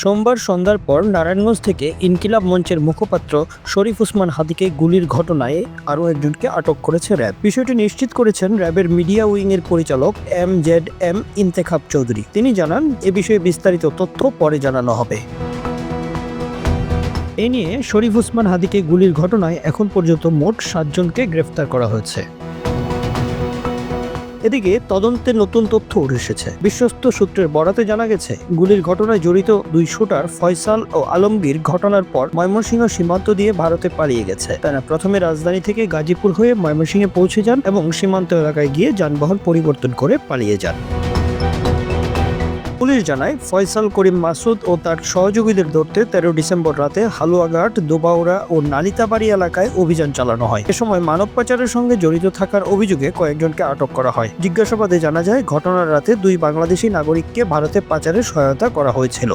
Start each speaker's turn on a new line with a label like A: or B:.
A: সোমবার সন্ধ্যার পর নারায়ণগঞ্জ থেকে ইনকিলাব মঞ্চের মুখপাত্র শরীফ উসমান হাদিকে গুলির ঘটনায় আরও একজনকে আটক করেছে র্যাব। বিষয়টি নিশ্চিত করেছেন র্যাবের মিডিয়া উইং এর পরিচালক M Z M Intekhab Chowdhury. তিনি জানান, এ বিষয়ে বিস্তারিত তথ্য পরে জানানো হবে। এ নিয়ে শরীফ উসমান হাদিকে গুলির ঘটনায় এখন পর্যন্ত মোট সাতজনকে গ্রেফতার করা হয়েছে। এদিকে তদন্তে নতুন তথ্য উঠে এসেছে। বিশ্বস্ত সূত্রের বরাতে জানা গেছে, গুলির ঘটনায় জড়িত দুই শুটার ফয়সাল ও আলমগীর ঘটনার পর ময়মনসিংহ সীমান্ত দিয়ে ভারতে পালিয়ে গেছে। তারা প্রথমে রাজধানী থেকে গাজীপুর হয়ে ময়মনসিংহে পৌঁছে যান এবং সীমান্ত এলাকায় গিয়ে যানবাহন পরিবর্তন করে পালিয়ে যান। পুলিশ জানায়, ফয়সাল করিম মাসুদ ও তার সহযোগীদের ধরতে তেরো ডিসেম্বর রাতে হালুয়াঘাট দোবাউরা ও নালিতাবাড়ি এলাকায় অভিযান চালানো হয়। এ সময় মানব পাচারের সঙ্গে জড়িত থাকার অভিযোগে কয়েকজনকে আটক করা হয়। জিজ্ঞাসাবাদে জানা যায়, ঘটনার রাতে দুই বাংলাদেশি নাগরিককে ভারতে পাচারের সহায়তা করা হয়েছিল।